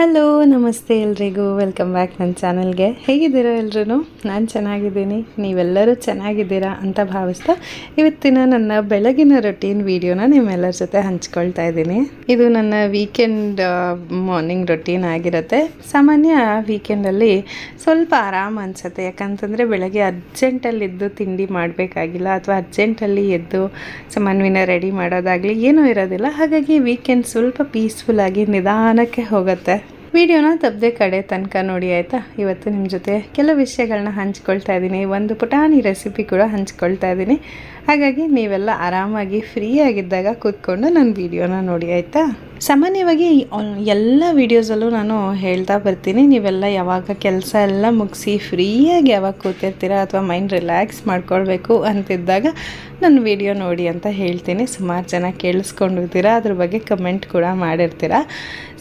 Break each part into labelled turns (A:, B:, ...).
A: Hello ನಮಸ್ತೆ ಎಲ್ರಿಗೂ. Welcome back ನನ್ನ ಚಾನಲ್ಗೆ. ಹೇಗಿದ್ದೀರಾ ಎಲ್ರೂ ನಾನು ಚೆನ್ನಾಗಿದ್ದೀನಿ. ನೀವೆಲ್ಲರೂ ಚೆನ್ನಾಗಿದ್ದೀರಾ ಅಂತ ಭಾವಿಸ್ತಾ ಇವತ್ತಿನ ನನ್ನ ಬೆಳಗಿನ ರೊಟೀನ್ ವೀಡಿಯೋನ ನಿಮ್ಮೆಲ್ಲರ ಜೊತೆ ಹಂಚ್ಕೊಳ್ತಾ ಇದ್ದೀನಿ. ಇದು ನನ್ನ ವೀಕೆಂಡ್ ಮಾರ್ನಿಂಗ್ ರೊಟೀನ್ ಆಗಿರುತ್ತೆ. ಸಾಮಾನ್ಯ ವೀಕೆಂಡಲ್ಲಿ ಸ್ವಲ್ಪ ಆರಾಮ್ ಅನಿಸುತ್ತೆ. ಯಾಕಂತಂದರೆ ಬೆಳಗ್ಗೆ ಅರ್ಜೆಂಟಲ್ಲಿ ಎದ್ದು ತಿಂಡಿ ಮಾಡಬೇಕಾಗಿಲ್ಲ ಅಥವಾ ಅರ್ಜೆಂಟಲ್ಲಿ ಎದ್ದು ಸಮನ್ವಿನ ರೆಡಿ ಮಾಡೋದಾಗಲಿ ಏನೂ ಇರೋದಿಲ್ಲ. ಹಾಗಾಗಿ ವೀಕೆಂಡ್ ಸ್ವಲ್ಪ ಪೀಸ್ಫುಲ್ಲಾಗಿ ನಿಧಾನಕ್ಕೆ ಹೋಗುತ್ತೆ. ವಿಡಿಯೋನ ತಪ್ಪದೆ ಕಡೆ ತನಕ ನೋಡಿ, ಆಯಿತಾ? ಇವತ್ತು ನಿಮ್ಮ ಜೊತೆ ಕೆಲವು ವಿಷಯಗಳನ್ನ ಹಂಚ್ಕೊಳ್ತಾ ಇದ್ದೀನಿ. ಒಂದು ಪುಟಾಣಿ ರೆಸಿಪಿ ಕೂಡ ಹಂಚ್ಕೊಳ್ತಾ ಇದ್ದೀನಿ. ಹಾಗಾಗಿ ನೀವೆಲ್ಲ ಆರಾಮಾಗಿ ಫ್ರೀ ಆಗಿದ್ದಾಗ ಕೂತ್ಕೊಂಡು ನನ್ನ ವಿಡಿಯೋನ ನೋಡಿ, ಆಯಿತಾ? ಸಾಮಾನ್ಯವಾಗಿ ಎಲ್ಲ ವೀಡಿಯೋಸಲ್ಲೂ ನಾನು ಹೇಳ್ತಾ ಬರ್ತೀನಿ. ನೀವೆಲ್ಲ ಯಾವಾಗ ಕೆಲಸ ಎಲ್ಲ ಮುಗಿಸಿ ಫ್ರೀಯಾಗಿ ಯಾವಾಗ ಕೂತಿರ್ತೀರ ಅಥವಾ ಮೈಂಡ್ ರಿಲ್ಯಾಕ್ಸ್ ಮಾಡ್ಕೊಳ್ಬೇಕು ಅಂತಿದ್ದಾಗ ನನ್ನ ವಿಡಿಯೋ ನೋಡಿ ಅಂತ ಹೇಳ್ತೀನಿ. ಸುಮಾರು ಜನ ಕೇಳಿಸ್ಕೊಂಡಿರ್ತೀರ, ಅದ್ರ ಬಗ್ಗೆ ಕಮೆಂಟ್ ಕೂಡ ಮಾಡಿರ್ತೀರ.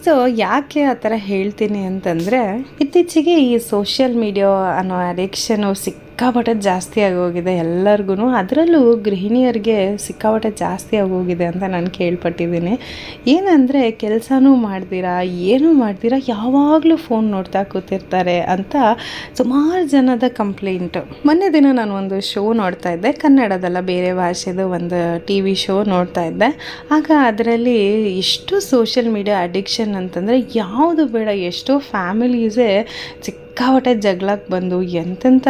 A: ಸೊ ಯಾಕೆ ಆ ಥರ ಹೇಳ್ತೀನಿ ಅಂತಂದರೆ, ಇತ್ತೀಚೆಗೆ ಈ ಸೋಷಿಯಲ್ ಮೀಡಿಯಾ ಅನ್ನೋ ಅಡಿಕ್ಷನು ಸಿಕ್ಕಾಪಟ್ಟೆ ಜಾಸ್ತಿ ಆಗೋಗಿದೆ ಎಲ್ಲರಿಗೂ ಅದರಲ್ಲೂ ಗೃಹಿಣಿಯರಿಗೆ ಸಿಕ್ಕಾಪಟ್ಟೆ ಜಾಸ್ತಿ ಆಗೋಗಿದೆ ಅಂತ ನಾನು ಕೇಳ್ಪಟ್ಟಿದ್ದೀನಿ. ಏನಂದರೆ, ಕೆಲಸನೂ ಮಾಡ್ತೀರಾ, ಏನೂ ಮಾಡ್ತೀರಾ, ಯಾವಾಗಲೂ ಫೋನ್ ನೋಡ್ತಾ ಕೂತಿರ್ತಾರೆ ಅಂತ ಸುಮಾರು ಜನದ ಕಂಪ್ಲೇಂಟು ಮೊನ್ನೆ ದಿನ ನಾನು ಒಂದು ಶೋ ನೋಡ್ತಾ ಇದ್ದೆ. ಕನ್ನಡದಲ್ಲ ಬೇರೆ ಭಾಷೆದು ಒಂದು ಟಿ ವಿ ಶೋ ನೋಡ್ತಾ ಇದ್ದೆ. ಆಗ ಅದರಲ್ಲಿ ಎಷ್ಟು ಸೋಷಿಯಲ್ ಮೀಡಿಯಾ ಅಡಿಕ್ಷನ್ ಅಂತಂದರೆ ಯಾವುದು ಬೇಡ ಎಷ್ಟೋ ಫ್ಯಾಮಿಲೀಸೇ ಸಿಕ್ಕಾಪಟ್ಟೆ ಜಗಳಕ್ಕೆ ಬಂದು ಎಂತೆಂಥ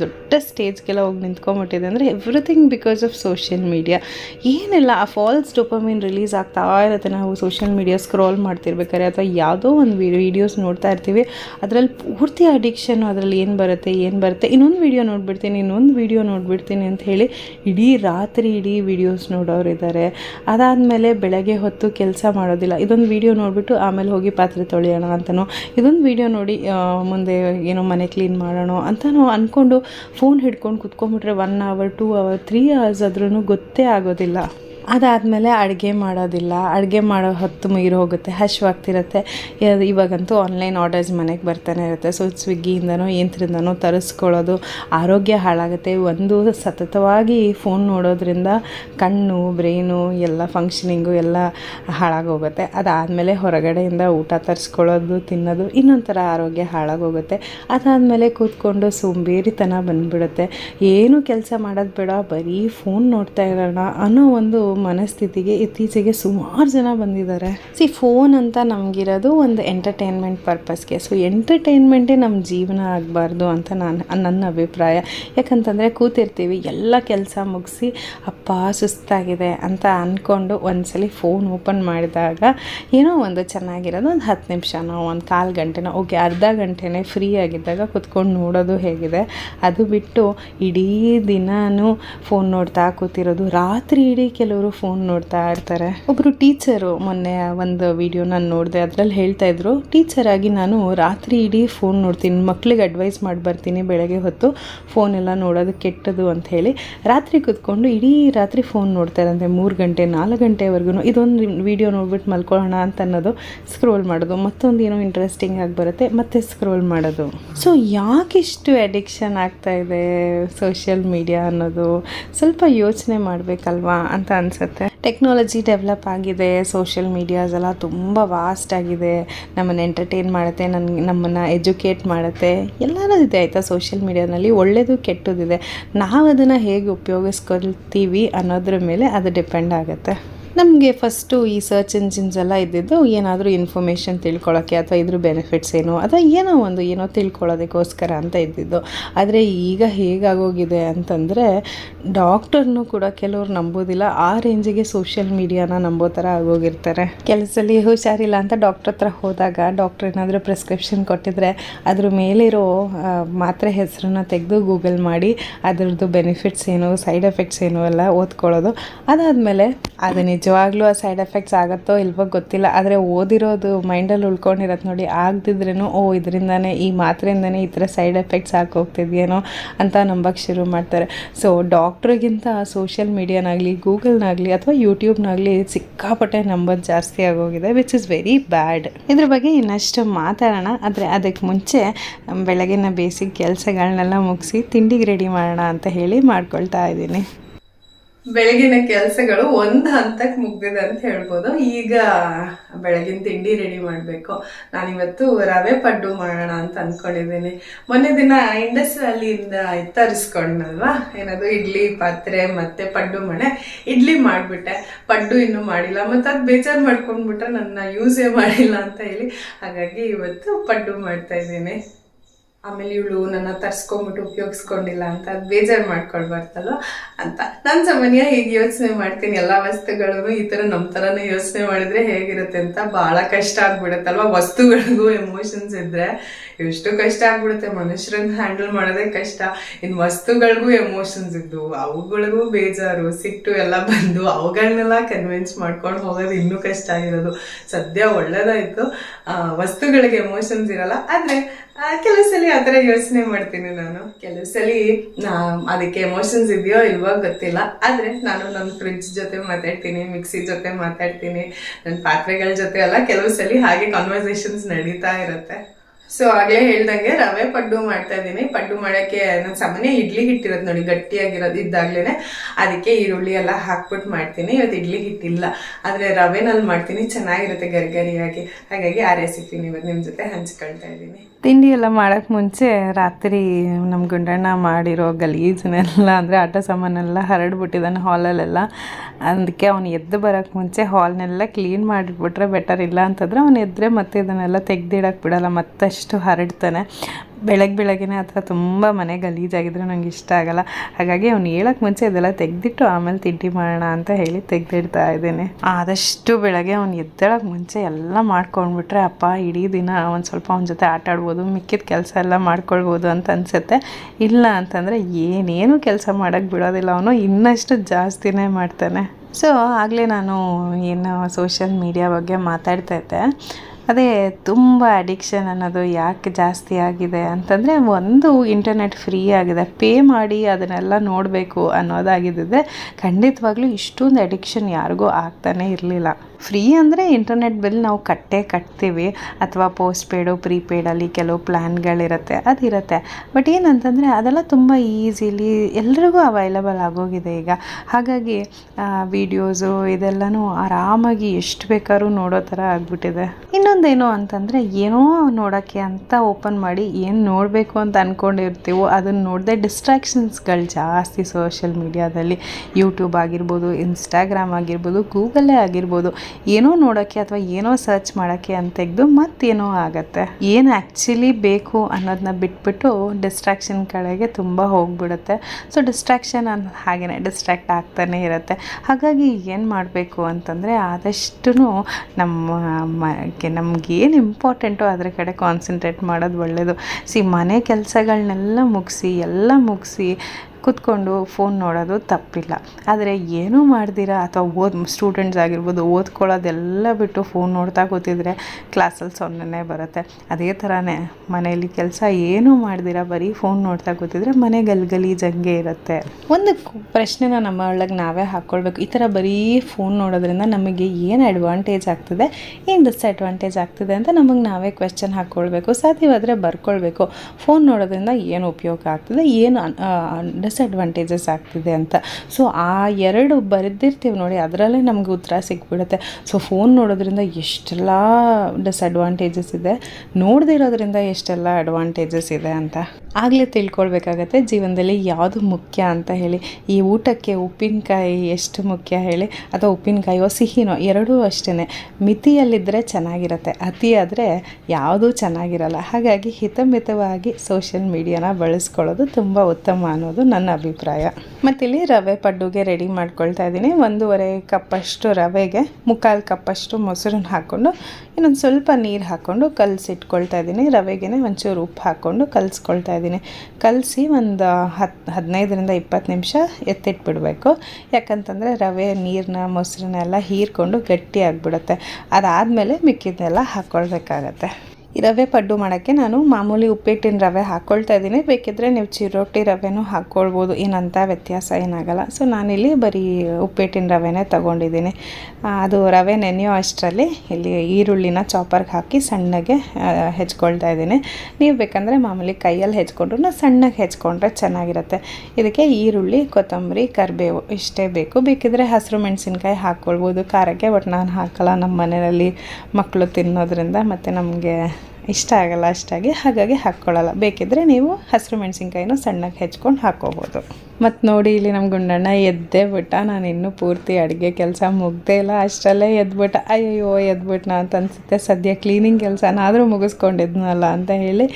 A: ದೊಡ್ಡ ಸ್ಟೇಜ್ಗೆಲ್ಲ ಹೋಗಿ ನಿಂತ್ಕೊಂಬಿಟ್ಟಿದೆ ಅಂದರೆ everything because of social media ಏನಿಲ್ಲ, ಆ ಫಾಲ್ಸ್ ಡೊಪಮಿನ್ ರಿಲೀಸ್ ಆಗ್ತಾ ಇರುತ್ತೆ. ನಾವು ಸೋಷಿಯಲ್ ಮೀಡಿಯಾ ಸ್ಕ್ರಾಲ್ ಮಾಡ್ತಿರ್ಬೇಕಾದ್ರೆ ಅಥವಾ ಯಾವುದೋ ಒಂದು ವೀಡಿಯೋಸ್ ನೋಡ್ತಾ ಇರ್ತೀವಿ. ಅದರಲ್ಲಿ ಪೂರ್ತಿ ಅಡಿಕ್ಷನ್ ಅದರಲ್ಲಿ ಏನು ಬರುತ್ತೆ ಏನು ಬರುತ್ತೆ? ಇನ್ನೊಂದು ವೀಡಿಯೋ ನೋಡ್ಬಿಡ್ತೀನಿ, ಇನ್ನೊಂದು ವೀಡಿಯೋ ನೋಡ್ಬಿಡ್ತೀನಿ ಅಂತ ಹೇಳಿ ಇಡೀ ರಾತ್ರಿ ಇಡೀ ವೀಡಿಯೋಸ್ ನೋಡೋರು ಇದ್ದಾರೆ ಅದಾದಮೇಲೆ ಬೆಳಗ್ಗೆ ಹೊತ್ತು ಕೆಲಸ ಮಾಡೋದಿಲ್ಲ. ಇದೊಂದು ವೀಡಿಯೋ ನೋಡಿಬಿಟ್ಟು ಆಮೇಲೆ ಹೋಗಿ ಪಾತ್ರೆ ತೊಳೆಯೋಣ ಅಂತನೋ. ಇದೊಂದು ವೀಡಿಯೋ ನೋಡಿ ಮುಂದೆ ಏನೋ ಮನೆ ಕ್ಲೀನ್ ಮಾಡೋಣ ಅಂತನೋ ಅಂದ್ಕೊಂಡು ಫೋನ್ ಹಿಡ್ಕೊಂಡು ಕುತ್ಕೊಂಡ್ಬಿಟ್ರೆ one hour two hour three hours ಆದ್ರೂ ಗೊತ್ತೇ ಆಗೋದಿಲ್ಲ. ಅದಾದಮೇಲೆ ಅಡುಗೆ ಮಾಡೋದಿಲ್ಲ. ಅಡುಗೆ ಮಾಡೋ ಹೊತ್ತು ಮೀರಿ ಹೋಗುತ್ತೆ ಹಶ್ವಾಗ್ತಿರುತ್ತೆ ಇವಾಗಂತೂ ಆನ್ಲೈನ್ ಆರ್ಡರ್ಸ್ ಮನೆಗೆ ಬರ್ತಾನೆ ಇರುತ್ತೆ. ಸೊ ಸ್ವಿಗ್ಗಿಯಿಂದನೋ ಯಂತ್ರದಿಂದನೋ ತರಿಸ್ಕೊಳ್ಳೋದು ಆರೋಗ್ಯ ಹಾಳಾಗುತ್ತೆ. ಒಂದು ಸತತವಾಗಿ ಫೋನ್ ನೋಡೋದ್ರಿಂದ ಕಣ್ಣು ಬ್ರೈನು ಎಲ್ಲ ಫಂಕ್ಷನಿಂಗು ಎಲ್ಲ ಹಾಳಾಗೋಗುತ್ತೆ. ಅದಾದಮೇಲೆ ಹೊರಗಡೆಯಿಂದ ಊಟ ತರಿಸ್ಕೊಳ್ಳೋದು, ತಿನ್ನೋದು ಇನ್ನೊಂಥರ ಆರೋಗ್ಯ ಹಾಳಾಗೋಗುತ್ತೆ. ಅದಾದಮೇಲೆ ಕೂತ್ಕೊಂಡು ಸೋಂಬೇರಿತನ ಬಂದುಬಿಡುತ್ತೆ. ಏನು ಕೆಲಸ ಮಾಡೋದು ಬೇಡ, ಬರೀ ಫೋನ್ ನೋಡ್ತಾ ಇರೋಣ ಅನ್ನೋ ಒಂದು ಮನಸ್ಥಿತಿಗೆ ಇತ್ತೀಚೆಗೆ ಸುಮಾರು ಜನ ಬಂದಿದ್ದಾರೆ. ಸಿ ಫೋನ್ ಅಂತ ನಮಗಿರೋದು ಒಂದು ಎಂಟರ್ಟೈನ್ಮೆಂಟ್ ಪರ್ಪಸ್ಗೆ ಸೊ ಎಂಟರ್ಟೈನ್ಮೆಂಟೇ ನಮ್ಮ ಜೀವನ ಆಗಬಾರ್ದು ಅಂತ ನಾನು, ನನ್ನ ಅಭಿಪ್ರಾಯ. ಯಾಕಂತಂದರೆ ಕೂತಿರ್ತೀವಿ, ಎಲ್ಲ ಕೆಲಸ ಮುಗಿಸಿ, ಅಪ್ಪ ಸುಸ್ತಾಗಿದೆ ಅಂತ ಅಂದ್ಕೊಂಡು ಒಂದ್ಸಲಿ ಫೋನ್ ಓಪನ್ ಮಾಡಿದಾಗ ಏನೋ ಒಂದು ಚೆನ್ನಾಗಿರೋದು ಒಂದು ಹತ್ತು ನಿಮಿಷನೋ, ಒಂದು ಕಾಲು ಗಂಟೆನೋ, ಓಕೆ, ಅರ್ಧ ಗಂಟೆನೇ ಫ್ರೀ ಆಗಿದ್ದಾಗ ಕುತ್ಕೊಂಡು ನೋಡೋದು ಹೇಗಿದೆ. ಅದು ಬಿಟ್ಟು ಇಡೀ ದಿನಾನು ಫೋನ್ ನೋಡ್ತಾ ಕೂತಿರೋದು. ರಾತ್ರಿ ಇಡೀ ಕೆಲವರು ಫೋನ್ ನೋಡ್ತಾ ಇರ್ತಾರೆ. ಒಬ್ಬರು ಟೀಚರು ಮೊನ್ನೆ ಒಂದು ವಿಡಿಯೋ ನಾನು ನೋಡಿದೆ, ಅದರಲ್ಲಿ ಹೇಳ್ತಾ ಇದ್ರು ಟೀಚರ್ ಆಗಿ ನಾನು ರಾತ್ರಿ ಇಡೀ ಫೋನ್ ನೋಡ್ತೀನಿ ಮಕ್ಳಿಗೆ ಅಡ್ವೈಸ್ ಮಾಡಿ ಬರ್ತೀನಿ ಬೆಳಗ್ಗೆ ಹೊತ್ತು ಫೋನ್ ಎಲ್ಲ ನೋಡೋದು ಕೆಟ್ಟದು ಅಂತ ಹೇಳಿ. ರಾತ್ರಿ ಕೂತ್ಕೊಂಡು ಇಡೀ ರಾತ್ರಿ ಫೋನ್ ನೋಡ್ತಾರಂತೆ ಮೂರು ಗಂಟೆ, ನಾಲ್ಕು ಗಂಟೆವರೆಗೂ ಇದೊಂದು ವಿಡಿಯೋ ನೋಡ್ಬಿಟ್ಟು ಮಲ್ಕೊಳ್ಳೋಣ ಅಂತ ಅನ್ನೋದು ಸ್ಕ್ರೋಲ್ ಮಾಡೋದು. ಮತ್ತೊಂದು ಏನೋ ಇಂಟ್ರೆಸ್ಟಿಂಗ್ ಆಗಿ ಬರುತ್ತೆ, ಮತ್ತೆ ಸ್ಕ್ರೋಲ್ ಮಾಡೋದು. ಸೊ ಯಾಕಿಷ್ಟು ಅಡಿಕ್ಷನ್ ಆಗ್ತಾ ಇದೆ ಸೋಷಿಯಲ್ ಮೀಡಿಯಾ ಅನ್ನೋದು? ಸ್ವಲ್ಪ ಯೋಚನೆ ಮಾಡಬೇಕಲ್ವಾ ಅಂತ ಅನಿಸುತ್ತೆ. ಟೆಕ್ನಾಲಜಿ ಡೆವಲಪ್ ಆಗಿದೆ ಸೋಷಿಯಲ್ ಮೀಡಿಯಾಸ್ ಎಲ್ಲ ತುಂಬ ವಾಸ್ಟ್ ಆಗಿದೆ. ನಮ್ಮನ್ನು ಎಂಟರ್ಟೈನ್ ಮಾಡುತ್ತೆ ನನ್ಗೆ ನಮ್ಮನ್ನು ಎಜುಕೇಟ್ ಮಾಡುತ್ತೆ. ಎಲ್ಲನೂ ಇದೆ ಆಯಿತಾ ಸೋಷಿಯಲ್ ಮೀಡಿಯಾದಲ್ಲಿ ಒಳ್ಳೆಯದು ಕೆಟ್ಟದಿದೆ ನಾವು ಅದನ್ನು ಹೇಗೆ ಉಪಯೋಗಿಸ್ಕೊಳ್ತೀವಿ ಅನ್ನೋದ್ರ ಮೇಲೆ ಅದು ಡಿಪೆಂಡ್ ಆಗುತ್ತೆ. ನಮಗೆ ಫಸ್ಟು ಈ ಸರ್ಚ್ ಇಂಜಿನ್ಸ್ ಎಲ್ಲ ಇದ್ದಿದ್ದು ಏನಾದರೂ ಇನ್ಫಾರ್ಮೇಷನ್ ತಿಳ್ಕೊಳ್ಳೋಕ್ಕೆ ಅಥವಾ ಇದ್ರ ಬೆನಿಫಿಟ್ಸ್ ಏನು, ಅಥವಾ ಏನೋ ಒಂದು ಏನೋ ತಿಳ್ಕೊಳ್ಳೋದಕ್ಕೋಸ್ಕರ ಅಂತ ಇದ್ದಿದ್ದು. ಆದರೆ ಈಗ ಹೇಗಾಗೋಗಿದೆ ಅಂತಂದರೆ ಡಾಕ್ಟರ್ನು ಕೂಡ ಕೆಲವ್ರು ನಂಬೋದಿಲ್ಲ, ಆ ರೇಂಜಿಗೆ ಸೋಷಿಯಲ್ ಮೀಡಿಯಾನ ನಂಬೋ ಥರ ಆಗೋಗಿರ್ತಾರೆ. ಕೆಲಸದಲ್ಲಿ ಹುಷಾರಿಲ್ಲ ಅಂತ ಡಾಕ್ಟ್ರ್ ಹತ್ರ ಹೋದಾಗ ಡಾಕ್ಟ್ರ್ ಏನಾದರೂ ಪ್ರಿಸ್ಕ್ರಿಪ್ಷನ್ ಕೊಟ್ಟಿದ್ರೆ ಅದ್ರ ಮೇಲಿರೋ ಮಾತ್ರೆ ಹೆಸರನ್ನ ತೆಗೆದು ಗೂಗಲ್ ಮಾಡಿ, ಅದರದ್ದು ಬೆನಿಫಿಟ್ಸ್ ಏನು ಸೈಡ್ ಎಫೆಕ್ಟ್ಸ್ ಏನು ಎಲ್ಲ ಓದ್ಕೊಳ್ಳೋದು. ಅದಾದಮೇಲೆ ಅದು ನಿಜವಾಗ್ಲೂ ಆ ಸೈಡ್ ಎಫೆಕ್ಟ್ಸ್ ಆಗುತ್ತೋ ಇಲ್ವೋ ಗೊತ್ತಿಲ್ಲ, ಆದರೆ ಓದಿರೋದು ಮೈಂಡಲ್ಲಿ ಉಳ್ಕೊಂಡಿರತ್ತೆ ನೋಡಿ ಆಗದಿದ್ರೇನು, ಓ, ಇದರಿಂದನೇ, ಈ ಮಾತ್ರೆಯಿಂದನೇ ಈ ಥರ ಸೈಡ್ ಎಫೆಕ್ಟ್ಸ್ ಹೋಗ್ತಿದ್ಯೇನೋ ಅಂತ ನಂಬಕ್ಕೆ ಶುರು ಮಾಡ್ತಾರೆ. ಸೊ, ಡಾಕ್ಟ್ರಿಗಿಂತ ಸೋಷಿಯಲ್ ಮೀಡಿಯಾನಾಗಲಿ, ಗೂಗಲ್ನಾಗಲಿ ಅಥವಾ ಯೂಟ್ಯೂಬ್ನಾಗಲಿ ಸಿಕ್ಕಾಪಟ್ಟೆ ನಂಬರ್ ಜಾಸ್ತಿ ಆಗೋಗಿದೆ ವಿಚ್ ಇಸ್ ವೆರಿ ಬ್ಯಾಡ್ ಇದ್ರ ಬಗ್ಗೆ ಇನ್ನಷ್ಟು ಮಾತಾಡೋಣ, ಆದರೆ ಅದಕ್ಕೆ ಮುಂಚೆ ಬೆಳಗಿನ ಬೇಸಿಕ್ ಕೆಲಸಗಳನ್ನೆಲ್ಲ ಮುಗಿಸಿ ತಿಂಡಿಗೆ ರೆಡಿ ಮಾಡೋಣ ಅಂತ ಹೇಳಿ ಮಾಡ್ಕೊಳ್ತಾ ಇದ್ದೀನಿ. ಬೆಳಗಿನ ಕೆಲಸಗಳು ಒಂದು ಹಂತಕ್ಕೆ ಮುಗ್ದಿದೆ ಅಂತ ಹೇಳ್ಬೋದು. ಈಗ ಬೆಳಗಿನ ತಿಂಡಿ ರೆಡಿ ಮಾಡಬೇಕು. ನಾನಿವತ್ತು ರವೆ ಪಡ್ಡು ಮಾಡೋಣ ಅಂತ ಅಂದ್ಕೊಂಡಿದ್ದೀನಿ ಮೊನ್ನೆ ದಿನ ಇಂಡಸ್ ವ್ಯಾಲಿಯಿಂದ ತರಿಸ್ಕೊಂಡ್ನಲ್ವಾ? ಏನದು, ಇಡ್ಲಿ, ಪಾತ್ರೆ, ಮತ್ತೆ ಪಡ್ಡು ಮಣೆ. ಇಡ್ಲಿ ಮಾಡಿಬಿಟ್ಟೆ. ಪಡ್ಡು ಇನ್ನೂ ಮಾಡಿಲ್ಲ. ಮತ್ತು ಅದು ಬೇಜಾರು ಮಾಡ್ಕೊಂಡ್ಬಿಟ್ರೆ ನನ್ನ ಯೂಸೇ ಮಾಡಿಲ್ಲ ಅಂತ ಹೇಳಿ. ಹಾಗಾಗಿ ಇವತ್ತು ಪಡ್ಡು ಮಾಡ್ತಾ ಇದ್ದೀನಿ. ಆಮೇಲೆ ಇವಳು ನನ್ನ ತರ್ಸ್ಕೊಂಡ್ಬಿಟ್ಟು ಉಪಯೋಗಿಸ್ಕೊಂಡಿಲ್ಲ ಅಂತ ಬೇಜಾರ್ ಬೇಜಾರು ಮಾಡ್ಕೊಳ್ಬಾರ್ದಲ್ವ ಅಂತ. ನಾನು ಸಾಮಾನ್ಯ ಹೀಗೆ ಯೋಚನೆ ಮಾಡ್ತೀನಿ. ಎಲ್ಲ ವಸ್ತುಗಳನ್ನು ಈ ಥರ ನಮ್ಮ ಥರನೇ ಯೋಚನೆ ಮಾಡಿದ್ರೆ ಹೇಗಿರುತ್ತೆ ಅಂತ ಭಾಳ ಕಷ್ಟ ಆಗ್ಬಿಡುತ್ತಲ್ವ? ವಸ್ತುಗಳಿಗೂ ಎಮೋಷನ್ಸ್ ಇದ್ರೆ ಎಷ್ಟು ಕಷ್ಟ ಆಗ್ಬಿಡುತ್ತೆ. ಮನುಷ್ಯರನ್ನ ಹ್ಯಾಂಡಲ್ ಮಾಡೋದೇ ಕಷ್ಟ. ಇನ್ನು ವಸ್ತುಗಳಿಗೂ ಎಮೋಷನ್ಸ್ ಇದ್ದು, ಅವುಗಳಿಗೂ ಬೇಜಾರು, ಸಿಟ್ಟು ಎಲ್ಲ ಬಂದು ಅವುಗಳನ್ನೆಲ್ಲ ಕನ್ವಿನ್ಸ್ ಮಾಡ್ಕೊಂಡು ಹೋಗೋದು ಇನ್ನೂ ಕಷ್ಟ ಆಗಿರೋದು. ಸದ್ಯ ಒಳ್ಳೇದಾಯ್ತು. ವಸ್ತುಗಳಿಗೆ ಎಮೋಷನ್ಸ್ ಇರಲ್ಲ. ಆದರೆ ಕೆಲವು ಸಲ ಆ ಥರ ಯೋಚನೆ ಮಾಡ್ತೀನಿ ನಾನು. ಕೆಲವು ಸಲ ಅದಕ್ಕೆ ಎಮೋಷನ್ಸ್ ಇದೆಯೋ ಇಲ್ವೋ ಗೊತ್ತಿಲ್ಲ. ಆದರೆ ನಾನು ನನ್ನ ಫ್ರಿಡ್ಜ್ ಜೊತೆ ಮಾತಾಡ್ತೀನಿ ಮಿಕ್ಸಿ ಜೊತೆ ಮಾತಾಡ್ತೀನಿ ನನ್ನ ಪಾತ್ರೆಗಳ ಜೊತೆ ಎಲ್ಲ ಕೆಲವು ಸಲ ಹಾಗೆ ಕಾನ್ವರ್ಸೇಷನ್ಸ್ ನಡೀತಾ ಇರುತ್ತೆ. ಸೊ ಆಗ್ಲೇ ಹೇಳ್ದಂಗೆ ರವೆ ಪಡ್ಡು ಮಾಡ್ತಾ ಇದ್ದೀನಿ. ಪಡ್ಡು ಮಾಡೋಕ್ಕೆ ನಾನು ಸಾಮಾನ್ಯ ಇಡ್ಲಿ ಹಿಟ್ಟಿರೋದು ನೋಡಿ, ಗಟ್ಟಿಯಾಗಿರೋದು ಇದ್ದಾಗ್ಲೇ ಅದಕ್ಕೆ ಈರುಳ್ಳಿ ಎಲ್ಲ ಹಾಕ್ಬಿಟ್ಟು ಮಾಡ್ತೀನಿ. ಇವತ್ತು ಇಡ್ಲಿ ಹಿಟ್ಟಿಲ್ಲ. ಆದರೆ ರವೆನಲ್ಲಿ ಮಾಡ್ತೀನಿ. ಚೆನ್ನಾಗಿರುತ್ತೆ ಗರಿಗರಿಯಾಗಿ. ಹಾಗಾಗಿ ಆ ರೆಸಿಪಿನ ಇವತ್ತು ನಿಮ್ಮ ಜೊತೆ ಹಂಚ್ಕೊಳ್ತಾ ಇದ್ದೀನಿ. ತಿಂಡಿ ಎಲ್ಲ ಮಾಡೋಕ್ಕೆ ಮುಂಚೆ ರಾತ್ರಿ ನಮ್ಮ ಗುಂಡಣ್ಣ ಮಾಡಿರೋ ಗಲೀಜನ್ನೆಲ್ಲ, ಅಂದರೆ ಆಟ ಸಾಮಾನೆಲ್ಲ ಹರಡ್ಬಿಟ್ಟಿದ್ದಾನೆ ಹಾಲಲ್ಲೆಲ್ಲ. ಅದಕ್ಕೆ ಅವ್ನು ಎದ್ದು ಬರೋಕ್ಕೆ ಮುಂಚೆ ಹಾಲ್ನೆಲ್ಲ ಕ್ಲೀನ್ ಮಾಡಿಬಿಟ್ರೆ ಬೆಟರ್ ಇಲ್ಲ ಅಂತಂದರೆ ಅವ್ನು ಎದ್ದರೆ ಮತ್ತೆ ಇದನ್ನೆಲ್ಲ ತೆಗ್ದಿಡಕ್ಕೆ ಬಿಡೋಲ್ಲ, ಮತ್ತಷ್ಟು ಹರಡ್ತಾನೆ. ಬೆಳಗ್ಗೆ ಬೆಳಗ್ಗೆ ಆ ಥರ ತುಂಬ ಮನೆ ಗಲೀಜಾಗಿದ್ರೆ ನಂಗೆ ಇಷ್ಟ ಆಗಲ್ಲ. ಹಾಗಾಗಿ ಅವ್ನು ಹೇಳಕ್ಕೆ ಮುಂಚೆ ಇದೆಲ್ಲ ತೆಗೆದಿಟ್ಟು ಆಮೇಲೆ ತಿಂಡಿ ಮಾಡೋಣ ಅಂತ ಹೇಳಿ ತೆಗೆದಿಡ್ತಾ ಇದ್ದೇನೆ. ಆದಷ್ಟು ಬೆಳಗ್ಗೆ ಅವ್ನು ಎದ್ದೇಳಕ್ಕೆ ಮುಂಚೆ ಎಲ್ಲ ಮಾಡ್ಕೊಂಡ್ಬಿಟ್ರೆ ಅಪ್ಪ ಇಡೀ ದಿನ ಒಂದು ಸ್ವಲ್ಪ ಅವನ ಜೊತೆ ಆಟ ಆಡ್ಬೋದು, ಮಿಕ್ಕಿದ ಕೆಲಸ ಎಲ್ಲ ಮಾಡ್ಕೊಳ್ಬೋದು ಅಂತ ಅನಿಸುತ್ತೆ. ಇಲ್ಲ ಅಂತಂದರೆ ಏನೇನು ಕೆಲಸ ಮಾಡೋಕ್ಕೆ ಬಿಡೋದಿಲ್ಲ ಅವನು, ಇನ್ನಷ್ಟು ಜಾಸ್ತಿನೇ ಮಾಡ್ತಾನೆ. ಸೊ ಆಗಲೇ ನಾನು ಏನು ಸೋಷಿಯಲ್ ಮೀಡಿಯಾ ಬಗ್ಗೆ ಮಾತಾಡ್ತಾ ಇದ್ದೆ. ಅದೇ ತುಂಬ ಅಡಿಕ್ಷನ್ ಅನ್ನೋದು ಯಾಕೆ ಜಾಸ್ತಿ ಆಗಿದೆ ಅಂತಂದರೆ ಒಂದು ಇಂಟರ್ನೆಟ್ ಫ್ರೀ ಆಗಿದೆ. ಪೇ ಮಾಡಿ ಅದನ್ನೆಲ್ಲ ನೋಡಬೇಕು ಅನ್ನೋದಾಗಿದ್ದರೆ ಖಂಡಿತವಾಗ್ಲೂ ಇಷ್ಟೊಂದು ಅಡಿಕ್ಷನ್ ಯಾರಿಗೂ ಆಗ್ತಾನೆ ಇರಲಿಲ್ಲ. ಫ್ರೀ ಅಂದರೆ ಇಂಟರ್ನೆಟ್ ಬಿಲ್ ನಾವು ಕಟ್ಟೇ ಕಟ್ತೀವಿ. ಅಥವಾ ಪೋಸ್ಟ್ ಪೇಡು ಪ್ರೀಪೇಡಲ್ಲಿ ಕೆಲವು ಪ್ಲ್ಯಾನ್ಗಳಿರುತ್ತೆ ಅದಿರುತ್ತೆ. ಬಟ್ ಏನಂತಂದರೆ ಅದೆಲ್ಲ ತುಂಬ ಈಸಿಲಿ ಎಲ್ರಿಗೂ ಅವೈಲಬಲ್ ಆಗೋಗಿದೆ ಈಗ. ಹಾಗಾಗಿ ವೀಡಿಯೋಸು ಇದೆಲ್ಲನೂ ಆರಾಮಾಗಿ ಎಷ್ಟು ಬೇಕಾದ್ರೂ ನೋಡೋ ಥರ ಆಗಿಬಿಟ್ಟಿದೆ. ಇನ್ನೊಂದೇನು ಅಂತಂದರೆ ಏನೋ ನೋಡೋಕ್ಕೆ ಅಂತ ಓಪನ್ ಮಾಡಿ ಏನು ನೋಡಬೇಕು ಅಂತ ಅಂದ್ಕೊಂಡಿರ್ತೀವೋ ಅದನ್ನು ನೋಡದೆ ಡಿಸ್ಟ್ರಾಕ್ಷನ್ಸ್ಗಳು ಜಾಸ್ತಿ ಸೋಷಿಯಲ್ ಮೀಡಿಯಾದಲ್ಲಿ ಯೂಟ್ಯೂಬ್ ಆಗಿರ್ಬೋದು ಇನ್ಸ್ಟಾಗ್ರಾಮ್ ಆಗಿರ್ಬೋದು ಗೂಗಲ್ಲೇ ಆಗಿರ್ಬೋದು. ಏನೋ ನೋಡೋಕ್ಕೆ ಅಥವಾ ಏನೋ ಸರ್ಚ್ ಮಾಡೋಕ್ಕೆ ಅಂತ ತೆಗೆದು ಮತ್ತೇನೋ ಆಗುತ್ತೆ. ಏನು ಆ್ಯಕ್ಚುಲಿ ಬೇಕು ಅನ್ನೋದನ್ನ ಬಿಟ್ಬಿಟ್ಟು ಡಿಸ್ಟ್ರಾಕ್ಷನ್ ಕಡೆಗೆ ತುಂಬ ಹೋಗ್ಬಿಡುತ್ತೆ. ಸೊ ಡಿಸ್ಟ್ರಾಕ್ಷನ್ ಅನ್ನೋ ಹಾಗೆಯೇ ಡಿಸ್ಟ್ರಾಕ್ಟ್ ಆಗ್ತಾನೆ ಇರುತ್ತೆ. ಹಾಗಾಗಿ ಏನು ಮಾಡಬೇಕು ಅಂತಂದರೆ ಆದಷ್ಟು ನಮ್ಮ ಮನೆಗೆ ನಮಗೇನು ಇಂಪಾರ್ಟೆಂಟೋ ಅದ್ರ ಕಡೆ ಕಾನ್ಸಂಟ್ರೇಟ್ ಮಾಡೋದು ಒಳ್ಳೆಯದು ಸಿ ಮನೆ ಕೆಲಸಗಳನ್ನೆಲ್ಲ ಮುಗಿಸಿ, ಎಲ್ಲ ಮುಗಿಸಿ ಕೂತ್ಕೊಂಡು ಫೋನ್ ನೋಡೋದು ತಪ್ಪಿಲ್ಲ. ಆದರೆ ಏನೂ ಮಾಡ್ದಿರಾ ಅಥವಾ ಓದ್ ಸ್ಟೂಡೆಂಟ್ಸ್ ಆಗಿರ್ಬೋದು ಓದ್ಕೊಳ್ಳೋದೆಲ್ಲ ಬಿಟ್ಟು ಫೋನ್ ನೋಡ್ತಾ ಕೂತಿದ್ರೆ ಕ್ಲಾಸಲ್ಲಿ ಸೊನ್ನೆ ಬರುತ್ತೆ. ಅದೇ ಥರನೇ ಮನೆಯಲ್ಲಿ ಕೆಲಸ ಏನೂ ಮಾಡ್ದಿರಾ? ಬರೀ ಫೋನ್ ನೋಡ್ತಾ ಕೂತಿದ್ರೆ ಮನೆ ಗಲ್ಗಲೀಜಂಗೆ ಇರುತ್ತೆ. ಒಂದು ಪ್ರಶ್ನೆನ ನಮ್ಮ ಒಳಗೆ ನಾವೇ ಹಾಕ್ಕೊಳ್ಬೇಕು ಈ ಥರ ಬರೀ ಫೋನ್ ನೋಡೋದ್ರಿಂದ ನಮಗೆ ಏನು ಅಡ್ವಾಂಟೇಜ್ ಆಗ್ತದೆ? ಏನು ಡಿಸ್ಅಡ್ವಾಂಟೇಜ್ ಆಗ್ತದೆ ಅಂತ ನಮಗೆ ನಾವೇ ಕ್ವೆಶ್ಚನ್ ಹಾಕ್ಕೊಳ್ಬೇಕು ಸಾಧ್ಯವಾದರೆ ಬರ್ಕೊಳ್ಬೇಕು. ಫೋನ್ ನೋಡೋದ್ರಿಂದ ಏನು ಉಪಯೋಗ ಆಗ್ತದೆ? ಏನು ಡಿಸ್ಅಡ್ವಾಂಟೇಜಸ್ ಆಗ್ತಿದೆ ಅಂತ. ಸೊ ಆ ಎರಡು ಬರೆದಿರ್ತೀವಿ ನೋಡಿ, ಅದರಲ್ಲೇ ನಮಗೆ ಉತ್ತರ ಸಿಕ್ಬಿಡುತ್ತೆ. ಸೊ ಫೋನ್ ನೋಡೋದ್ರಿಂದ ಎಷ್ಟೆಲ್ಲ ಡಿಸ್ಅಡ್ವಾಂಟೇಜಸ್ ಇದೆ ನೋಡದೇ ಇರೋದ್ರಿಂದ ಎಷ್ಟೆಲ್ಲ ಅಡ್ವಾಂಟೇಜಸ್ ಇದೆ ಅಂತ ಆಗಲೇ ತಿಳ್ಕೊಳ್ಬೇಕಾಗತ್ತೆ. ಜೀವನದಲ್ಲಿ ಯಾವುದು ಮುಖ್ಯ ಅಂತ ಹೇಳಿ, ಈ ಊಟಕ್ಕೆ ಉಪ್ಪಿನಕಾಯಿ ಎಷ್ಟು ಮುಖ್ಯ ಹೇಳಿ, ಅಥವಾ ಉಪ್ಪಿನಕಾಯಿಯೋ ಸಿಹಿನೋ, ಎರಡೂ ಅಷ್ಟೇ ಮಿತಿಯಲ್ಲಿದ್ದರೆ ಚೆನ್ನಾಗಿರುತ್ತೆ ಅತಿ ಆದರೆ ಯಾವುದೂ ಚೆನ್ನಾಗಿರಲ್ಲ. ಹಾಗಾಗಿ ಹಿತಮಿತವಾಗಿ ಸೋಷಿಯಲ್ ಮೀಡಿಯಾನ ಬಳಸ್ಕೊಳ್ಳೋದು ತುಂಬ ಉತ್ತಮ ಅನ್ನೋದು ನನ್ನ ಅಭಿಪ್ರಾಯ. ಮತ್ತಿಲ್ಲಿ ರವೆ ಪಡ್ಡುಗೆ ರೆಡಿ ಮಾಡ್ಕೊಳ್ತಾ ಇದ್ದೀನಿ. ಒಂದೂವರೆ ಕಪ್ಪಷ್ಟು ರವೆಗೆ, ಮುಕ್ಕಾಲು ಕಪ್ಪಷ್ಟು ಮೊಸರನ್ನ ಹಾಕ್ಕೊಂಡು, ಇನ್ನೊಂದು ಸ್ವಲ್ಪ ನೀರು ಹಾಕ್ಕೊಂಡು ಕಲಸಿಟ್ಕೊಳ್ತಾ ಇದ್ದೀನಿ. ರವೆಗೆ ಒಂಚೂರು ಉಪ್ಪು ಹಾಕ್ಕೊಂಡು ಕಲಸ್ಕೊಳ್ತಾ ಇದ್ದೀನಿ. ಕಲಸಿ ಒಂದು ಹತ್ತು ಹದಿನೈದರಿಂದ ಇಪ್ಪತ್ತು ನಿಮಿಷ ಎತ್ತಿಟ್ಬಿಡಬೇಕು. ಯಾಕಂತಂದರೆ ರವೆ ನೀರನ್ನ ಮೊಸರನ್ನೆಲ್ಲ ಹೀರ್ಕೊಂಡು ಗಟ್ಟಿ ಆಗಿಬಿಡುತ್ತೆ. ಅದಾದಮೇಲೆ ಮಿಕ್ಕಿದ್ದನ್ನೆಲ್ಲ ಹಾಕ್ಕೊಳ್ಬೇಕಾಗತ್ತೆ ರವೆ ಪಡ್ಡು ಮಾಡೋಕ್ಕೆ ನಾನು ಮಾಮೂಲಿ ಉಪ್ಪಿಟ್ಟಿನ ರವೆ ಹಾಕ್ಕೊಳ್ತಾ ಇದ್ದೀನಿ. ಬೇಕಿದ್ದರೆ ನೀವು ಚಿರೋಟಿ ರವೆನೂ ಹಾಕ್ಕೊಳ್ಬೋದು ಏನಂತ ವ್ಯತ್ಯಾಸ ಏನಾಗಲ್ಲ. ಸೊ ನಾನಿಲ್ಲಿ ಬರೀ ಉಪ್ಪಿಟ್ಟಿನ ರವೆನೇ ತೊಗೊಂಡಿದ್ದೀನಿ. ಅದು ರವೆ ನೆನೆಯೋ ಅಷ್ಟರಲ್ಲಿ ಇಲ್ಲಿ ಈರುಳ್ಳಿನ ಚಾಪರ್ಗೆ ಹಾಕಿ ಸಣ್ಣಗೆ ಹೆಚ್ಕೊಳ್ತಾ ಇದ್ದೀನಿ. ನೀವು ಬೇಕಂದರೆ ಮಾಮೂಲಿ ಕೈಯಲ್ಲಿ ಹೆಚ್ಕೊಂಡ್ರು ಸಣ್ಣಗೆ ಹೆಚ್ಕೊಂಡ್ರೆ ಚೆನ್ನಾಗಿರುತ್ತೆ. ಇದಕ್ಕೆ ಈರುಳ್ಳಿ, ಕೊತ್ತಂಬರಿ, ಕರಿಬೇವು ಇಷ್ಟೇ ಬೇಕು. ಬೇಕಿದ್ರೆ ಹಸಿರು ಮೆಣಸಿನ್ಕಾಯಿ ಹಾಕ್ಕೊಳ್ಬೋದು ಖಾರಕ್ಕೆ, ಬಟ್ ನಾನು ಹಾಕಲ್ಲ. ನಮ್ಮ ಮನೆಯಲ್ಲಿ ಮಕ್ಕಳು ತಿನ್ನೋದ್ರಿಂದ ಮತ್ತು ನಮಗೆ ಇಷ್ಟ ಆಗಲ್ಲ ಅಷ್ಟಾಗಿ ಹಾಗಾಗಿ ಹಾಕ್ಕೊಳ್ಳಲ್ಲ. ಬೇಕಿದ್ದರೆ ನೀವು ಹಸಿರು ಮೆಣಸಿನ್ಕಾಯಿನೂ ಸಣ್ಣಗೆ ಹೆಚ್ಕೊಂಡು ಹಾಕ್ಕೋಬೋದು. ಮತ್ತು ನೋಡಿ ಇಲ್ಲಿ ನಮ್ಮ ಗುಂಡಣ್ಣ ಎದ್ದೇ ಬಿಟ್ಟ. ನಾನು ಇನ್ನೂ ಪೂರ್ತಿ ಅಡುಗೆ ಕೆಲಸ ಮುಗ್ದೇ ಇಲ್ಲ. ಅಷ್ಟರಲ್ಲೇ ಎದ್ಬಿಟ್ಟ. ಅಯ್ಯೋ ಎದ್ಬಿಟ್ನ ಅಂತ ಅನಿಸುತ್ತೆ. ಸದ್ಯ ಕ್ಲೀನಿಂಗ್ ಕೆಲಸನಾದರೂ ಮುಗಿಸ್ಕೊಂಡಿದ್ನಲ್ಲ ಅಂತ ಹೇಳಿ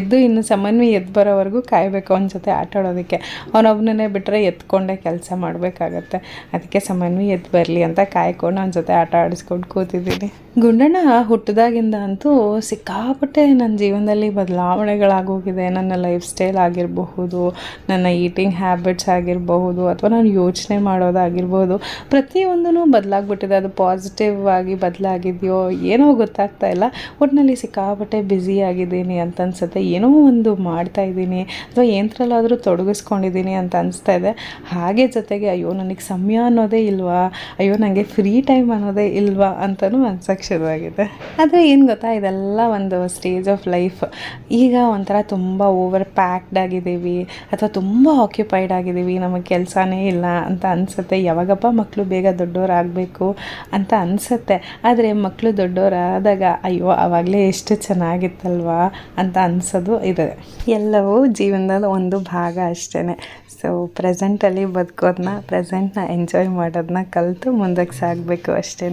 A: ಎದ್ದು ಇನ್ನು ಸಮನ್ವಿ ಎದ್ದು ಬರೋವರೆಗೂ ಕಾಯಬೇಕು ಅವನ ಜೊತೆ ಆಟ ಆಡೋದಕ್ಕೆ. ಅವನೊಬ್ಬನೇ ಬಿಟ್ಟರೆ ಎತ್ಕೊಂಡೇ ಕೆಲಸ ಮಾಡಬೇಕಾಗತ್ತೆ. ಅದಕ್ಕೆ ಸಮನ್ವಿ ಎದ್ದು ಬರಲಿ ಅಂತ ಕಾಯ್ಕೊಂಡು ಅವನ ಜೊತೆ ಆಟ ಆಡಿಸ್ಕೊಂಡು ಕೂತಿದ್ದೀನಿ. ಗುಂಡಣ್ಣ ಹುಟ್ಟಿದಾಗಿಂದ ಅಂತೂ ಸಿಕ್ಕಾಪಟ್ಟೆ ನನ್ನ ಜೀವನದಲ್ಲಿ ಬದಲಾವಣೆಗಳಾಗೋಗಿದೆ. ನನ್ನ ಲೈಫ್ ಸ್ಟೈಲ್ ಆಗಿರಬಹುದು, ನನ್ನ ಈಟಿಂಗ್ ಹ್ಯಾಬಿಟ್ಸ್ ಆಗಿರಬಹುದು ಅಥವಾ ನಾನು ಯೋಚನೆ ಮಾಡೋದಾಗಿರ್ಬೋದು ಪ್ರತಿಯೊಂದೂ ಬದಲಾಗ್ಬಿಟ್ಟಿದೆ. ಅದು ಪಾಸಿಟಿವ್ ಆಗಿ ಬದಲಾಗಿದೆಯೋ ಏನೋ ಗೊತ್ತಾಗ್ತಾ ಇಲ್ಲ. ಒಟ್ಟಿನಲ್ಲಿ ಸಿಕ್ಕಾಪಟ್ಟೆ ಬ್ಯುಸಿ ಆಗಿದ್ದೀನಿ ಅಂತ ಅನ್ಸುತ್ತೆ. ಏನೋ ಒಂದು ಮಾಡ್ತಾ ಇದ್ದೀನಿ ಅಥವಾ ಏನತ್ರಲ್ಲಾದರೂ ತೊಡಗಿಸ್ಕೊಂಡಿದ್ದೀನಿ ಅಂತ ಅನಿಸ್ತಾ ಇದೆ. ಹಾಗೆ ಜೊತೆಗೆ, ಅಯ್ಯೋ, ನನಗೆ ಸಮಯ ಅನ್ನೋದೇ ಇಲ್ವಾ? ಅಯ್ಯೋ ನನಗೆ ಫ್ರೀ ಟೈಮ್ ಅನ್ನೋದೇ ಇಲ್ವಾ? ಅಂತಲೂ ಅನ್ಸಕ್ಕೆ ಶುರುವಾಗಿದೆ. ಆದರೆ ಏನು ಗೊತ್ತಾ? ಇದೆಲ್ಲ ಒಂದು ಸ್ಟೇಜ್ ಆಫ್ ಲೈಫ್ ಈಗ ಒಂಥರ ತುಂಬ ಓವರ್ ಪ್ಯಾಕ್ಡ್ ಆಗಿದ್ದೀವಿ, ಅಥವಾ ತುಂಬ ಆಕ್ಯುಪೈಡ್ ಆಗಿದ್ದೀವಿ ನಮಗೆ ಕೆಲಸನೇ ಇಲ್ಲ ಅಂತ ಅನಿಸುತ್ತೆ. ಯಾವಾಗಪ್ಪ ಮಕ್ಕಳು ಬೇಗ ದೊಡ್ಡವರಾಗಬೇಕು ಅಂತ ಅನಿಸುತ್ತೆ. ಆದರೆ ಮಕ್ಕಳು ದೊಡ್ಡವರಾದಾಗ ಅಯ್ಯೋ ಆವಾಗಲೇ ಎಷ್ಟು ಚೆನ್ನಾಗಿತ್ತಲ್ವಾ ಅಂತ ಅನಿಸೋದು ಇದೆ. ಎಲ್ಲವೂ ಜೀವನದ ಒಂದು ಭಾಗ ಅಷ್ಟೇ ಸೊ ಪ್ರೆಸೆಂಟಲ್ಲಿ ಬದುಕೋದನ್ನ ಪ್ರೆಸೆಂಟ್ನ ಎಂಜಾಯ್ ಮಾಡೋದನ್ನ ಕಲಿತು ಮುಂದಕ್ಕೆ ಸಾಗಬೇಕು ಅಷ್ಟೇ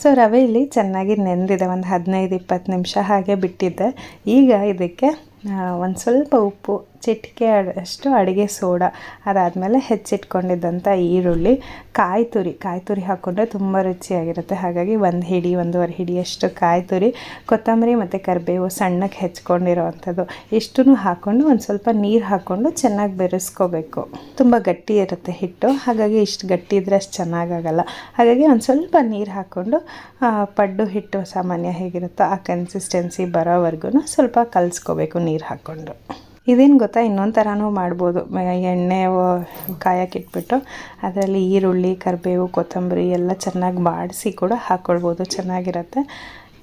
A: ಸೊ ರವೆ ಇಲ್ಲಿ ಚೆನ್ನಾಗಿ ನೆಂದಿದೆ. ಒಂದು ಹದಿನೈದು ಇಪ್ಪತ್ತು ನಿಮಿಷ ಹಾಗೆ ಬಿಟ್ಟಿದ್ದೆ ಈಗ ಇದಕ್ಕೆ ಒಂದು ಸ್ವಲ್ಪ ಉಪ್ಪು ಚಿಟಿಕೆ ಅಷ್ಟು ಅಡುಗೆ ಸೋಡಾ. ಅದಾದಮೇಲೆ ಹೆಚ್ಚಿಟ್ಕೊಂಡಿದ್ದಂಥ ಈರುಳ್ಳಿ ಕಾಯಿ ತುರಿ ಕಾಯಿ ತುರಿ ಹಾಕ್ಕೊಂಡ್ರೆ ತುಂಬ ರುಚಿಯಾಗಿರುತ್ತೆ. ಹಾಗಾಗಿ ಒಂದು ಹಿಡಿ, ಒಂದೂವರೆ ಹಿಡಿಯಷ್ಟು ಕಾಯಿ ತುರಿ ಕೊತ್ತಂಬರಿ ಮತ್ತು ಕರಿಬೇವು ಸಣ್ಣಕ್ಕೆ ಹೆಚ್ಕೊಂಡಿರೋ ಅಂಥದ್ದು ಹಾಕ್ಕೊಂಡು ಒಂದು ಸ್ವಲ್ಪ ನೀರು ಹಾಕ್ಕೊಂಡು ಚೆನ್ನಾಗಿ ಬೆರೆಸ್ಕೋಬೇಕು. ತುಂಬ ಗಟ್ಟಿ ಇರುತ್ತೆ ಹಿಟ್ಟು. ಹಾಗಾಗಿ ಇಷ್ಟು ಗಟ್ಟಿ ಇದ್ದರೆ ಅಷ್ಟು ಚೆನ್ನಾಗಾಗಲ್ಲ. ಹಾಗಾಗಿ ಒಂದು ಸ್ವಲ್ಪ ನೀರು ಹಾಕ್ಕೊಂಡು ಪಡ್ಡು ಹಿಟ್ಟು ಸಾಮಾನ್ಯ ಹೇಗಿರುತ್ತೋ ಆ ಕನ್ಸಿಸ್ಟೆನ್ಸಿ ಬರೋವರೆಗೂ ಸ್ವಲ್ಪ ಕಲಿಸ್ಕೋಬೇಕು ನೀರು ಹಾಕ್ಕೊಂಡು ಇದೇನು ಗೊತ್ತಾ? ಇನ್ನೊಂದು ಥರನೂ ಮಾಡ್ಬೋದು. ಎಣ್ಣೆ ಕಾಯಕ್ಕೆ ಕಾಯಕ್ಕಿಟ್ಬಿಟ್ಟು ಅದರಲ್ಲಿ ಈರುಳ್ಳಿ, ಕರಿಬೇವು, ಕೊತ್ತಂಬರಿ ಎಲ್ಲ ಚೆನ್ನಾಗಿ ಬಾಡಿಸಿ ಕೂಡ ಹಾಕ್ಕೊಳ್ಬೋದು ಚೆನ್ನಾಗಿರುತ್ತೆ.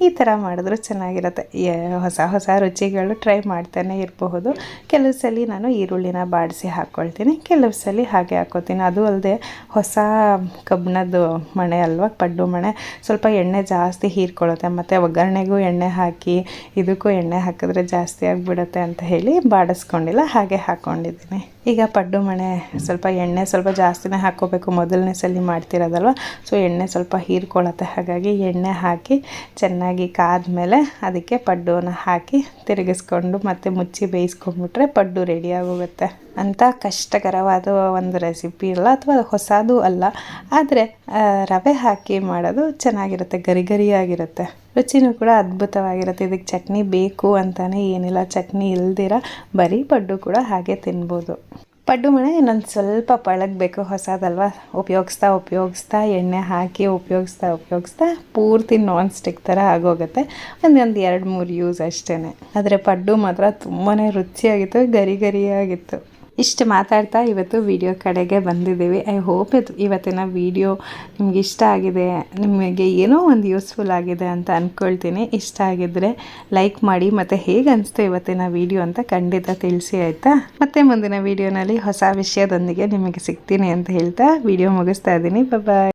A: ಈ ಥರ ಮಾಡಿದ್ರು ಚೆನ್ನಾಗಿರುತ್ತೆ. ಹೊಸ ಹೊಸ ರುಚಿಗಳು ಟ್ರೈ ಮಾಡ್ತಾನೆ ಇರಬಹುದು. ಕೆಲವು ಸಲ ನಾನು ಈರುಳ್ಳಿನ ಬಾಡಿಸಿ ಹಾಕ್ಕೊಳ್ತೀನಿ. ಕೆಲವು ಸಲ ಹಾಗೆ ಹಾಕ್ಕೊತೀನಿ ಅದು ಅಲ್ಲದೆ ಹೊಸ ಕಬ್ಬಿಣದ್ದು ಮಣೆ ಅಲ್ವಾ, ಪಡ್ಡು ಮಣೆ, ಸ್ವಲ್ಪ ಎಣ್ಣೆ ಜಾಸ್ತಿ ಹೀರ್ಕೊಳ್ಳುತ್ತೆ. ಮತ್ತು ಒಗ್ಗರಣೆಗೂ ಎಣ್ಣೆ ಹಾಕಿ, ಇದಕ್ಕೂ ಎಣ್ಣೆ ಹಾಕಿದ್ರೆ ಜಾಸ್ತಿ ಆಗಿಬಿಡುತ್ತೆ ಅಂತ ಹೇಳಿ ಬಾಡಿಸ್ಕೊಂಡಿಲ್ಲ. ಹಾಗೆ ಹಾಕ್ಕೊಂಡಿದ್ದೀನಿ. ಈಗ ಪಡ್ಡು ಮಣೆ, ಸ್ವಲ್ಪ ಎಣ್ಣೆ ಸ್ವಲ್ಪ ಜಾಸ್ತಿನೇ ಹಾಕ್ಕೋಬೇಕು. ಮೊದಲನೇ ಸಲ ಮಾಡ್ತಿರೋದಲ್ವ? ಸೊ ಎಣ್ಣೆ ಸ್ವಲ್ಪ ಹೀರ್ಕೊಳ್ಳುತ್ತೆ. ಹಾಗಾಗಿ ಎಣ್ಣೆ ಹಾಕಿ ಚೆನ್ನಾಗಿ ಕಾದ್ಮೇಲೆ ಅದಕ್ಕೆ ಪಡ್ಡುನ ಹಾಕಿ ತಿರುಗಿಸ್ಕೊಂಡು ಮತ್ತೆ ಮುಚ್ಚಿ ಬೇಯಿಸ್ಕೊಂಡ್ಬಿಟ್ರೆ ಪಡ್ಡು ರೆಡಿ ಆಗೋಗುತ್ತೆ. ಅಂತ ಕಷ್ಟಕರವಾದ ಒಂದು ರೆಸಿಪಿ ಅಲ್ಲ, ಅಥವಾ ಹೊಸದು ಅಲ್ಲ. ಆದರೆ ರವೆ ಹಾಕಿ ಮಾಡೋದು ಚೆನ್ನಾಗಿರುತ್ತೆ, ಗರಿ ಗರಿಯಾಗಿರುತ್ತೆ. ರುಚಿನೂ ಕೂಡ ಅದ್ಭುತವಾಗಿರುತ್ತೆ. ಇದಕ್ಕೆ ಚಟ್ನಿ ಬೇಕು ಅಂತಲೇ ಏನಿಲ್ಲ, ಚಟ್ನಿ ಇಲ್ದಿರ ಬರೀ ಪಡ್ಡು ಕೂಡ ಹಾಗೆ ತಿನ್ಬೋದು. ಪಡ್ಡು ಮಣೆ ಇನ್ನೊಂದು ಸ್ವಲ್ಪ ಪಳಗಬೇಕು, ಹೊಸದಲ್ವ? ಉಪಯೋಗಿಸ್ತಾ ಉಪಯೋಗಿಸ್ತಾ, ಎಣ್ಣೆ ಹಾಕಿ ಉಪಯೋಗಿಸ್ತಾ ಉಪಯೋಗಿಸ್ತಾ ಪೂರ್ತಿ ನಾನ್ ಸ್ಟಿಕ್ ಥರ ಆಗೋಗುತ್ತೆ. ಒಂದೊಂದು ಎರಡು ಮೂರು ಯೂಸ್ ಅಷ್ಟೇ ಆದರೆ ಪಡ್ಡು ಮಾತ್ರ ತುಂಬಾ ರುಚಿಯಾಗಿತ್ತು, ಗರಿ ಗರಿಯಾಗಿತ್ತು. ಇಷ್ಟು ಮಾತಾಡ್ತಾ ಇವತ್ತು ವಿಡಿಯೋ ಕಡೆಗೆ ಬಂದಿದ್ದೀವಿ. ಐ ಹೋಪ್ ಇದು ಇವತ್ತಿನ ವಿಡಿಯೋ ನಿಮ್ಗೆ ಇಷ್ಟ ಆಗಿದೆ, ನಿಮಗೆ ಏನೋ ಒಂದು ಯೂಸ್ಫುಲ್ ಆಗಿದೆ ಅಂತ ಅಂದ್ಕೊಳ್ತೀನಿ ಇಷ್ಟ ಆಗಿದ್ದರೆ ಲೈಕ್ ಮಾಡಿ ಮತ್ತು ಹೇಗೆ ಅನಿಸ್ತು ಇವತ್ತಿನ ವಿಡಿಯೋ ಅಂತ ಖಂಡಿತ ತಿಳಿಸಿ, ಆಯಿತಾ? ಮತ್ತೆ ಮುಂದಿನ ವಿಡಿಯೋನಲ್ಲಿ ಹೊಸ ವಿಷಯದೊಂದಿಗೆ ನಿಮಗೆ ಸಿಗ್ತೀನಿ ಅಂತ ಹೇಳ್ತಾ ವಿಡಿಯೋ ಮುಗಿಸ್ತಾ ಇದ್ದೀನಿ. ಬಾಯ್